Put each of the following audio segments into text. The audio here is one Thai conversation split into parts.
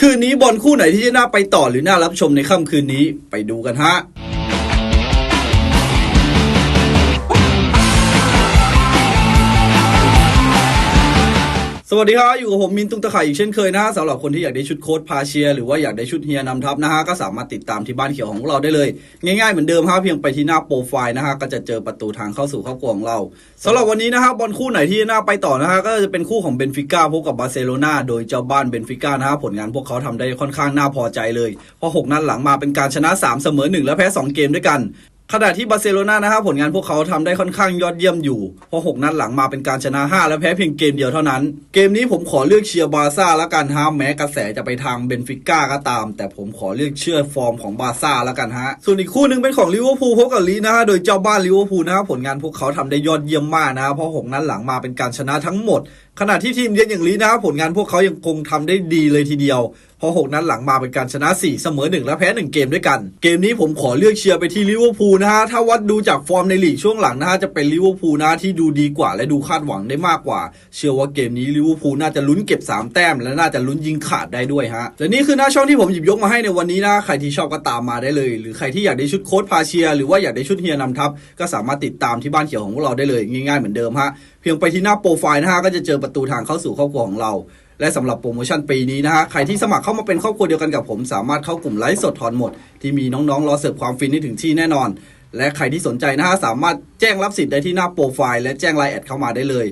คืนนี้บอลคู่ไหนที่จะน่าไปต่อหรือน่ารับชมในค่ำคืนนี้ไปดูกันฮะ สวัสดีครับอยู่กับผมมินตุงตะไข่อีกเช่นเคยนะฮะสำหรับคนที่อยากได้ชุดโค้ดพาเชียหรือว่าอยากได้ชุดเฮียนำทัพนะฮะก็สามารถติดตามที่บ้านเขียวของพวกเราได้เลย ง่ายๆเหมือนเดิมฮะเพียงไปที่หน้าโปรไฟล์นะฮะก็จะเจอประตูทางเข้าสู่ครอบครัวของเราสำหรับวันนี้นะฮะบอลคู่ไหนที่น่าไปต่อนะฮะก็จะเป็นคู่ของเบนฟิก้าพบกับบาร์เซโลนาโดยเจ้าบ้านเบนฟิก้านะฮะผลงานพวกเขาทำได้ค่อนข้างน่าพอใจเลยเพราะหกนัดหลังมาเป็นการชนะ 3 เสมอ1และแพ้2เกมด้วยกัน ขณะที่บาร์เซโลนานะครับผลงานพวกเขาทำได้ค่อนข้างยอดเยี่ยมอยู่ เพราะ 6 นัดหลังมาเป็นการชนะ 5 และแพ้เพียงเกมเดียวเท่านั้น เกมนี้ผมขอเลือกเชียร์บาร์ซ่าละกันฮะแม้กระแสจะไปทางเบนฟิก้าก็ตาม แต่ผมขอเลือกเชื่อฟอร์มของบาร์ซ่าละกันฮะ ส่วนอีกคู่หนึ่งเป็นของลิเวอร์พูลพบกับลีนะฮะโดยเจ้าบ้านลิเวอร์พูลนะฮะผลงานพวกเขาทำได้ยอดเยี่ยมมากนะฮะเพราะ 6 นัดหลังมาเป็นการชนะทั้งหมด ขณะที่ทีมเยือนอย่างลีนะฮะผลงานพวกเขายังคงทำได้ดีเลยทีเดียวพราะ6นัดหลังมาเป็นการชนะ 4 เสมอ 1 และแพ้ 1 เกมด้วยกัน เกมนี้ผมขอเลือกเชียร์ไปที่ลิเวอร์พูลนะฮะถ้าวัดดูจากฟอร์มในลีกช่วงหลังนะฮะจะเป็นลิเวอร์พูลนะที่ดูดีกว่า และดูคาดหวังได้มากกว่า เชื่อว่าเกมนี้ลิเวอร์พูลน่าจะลุ้นเก็บ 3 แต้ม และน่าจะลุ้นยิงขาดได้ด้วยฮะและนี่คือหน้าช่องที่ผมหยิบยกมาให้ในวันนี้นะใครที่ชอบก็ตามมาได้เลย หรือใครที่อยากได้ชุดโค้ดพาเชีย หรือว่าอยากได้ชุดเฮียนำทัพก็สามารถติดตามที่บ้านเขียวของพวกเราได้เลยง่ายๆเหมือนเดิมฮะเพียงไปที่หน้าโปรไฟล์นะฮะก็จะเจอประตูทางเข้าสู่ครอบครัวของเรา และสำหรับโปรโมชั่นปีนี้นะฮะใครที่สมัครเข้ามาเป็นครอบครัวเดียวกันกับผม สามารถเข้ากลุ่มไลฟ์สดถอนหมด ที่มีน้องๆรอเสิร์ฟความฟินให้ถึงที่แน่นอน และใครที่สนใจนะฮะสามารถแจ้งรับสิทธิ์ได้ที่หน้าโปรไฟล์และแจ้งไลน์แอดเข้ามาได้เลย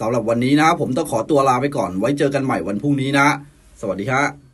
สำหรับวันนี้นะผมต้องขอตัวลาไปก่อนไว้เจอกันใหม่วันพรุ่งนี้นะฮะสวัสดีครับ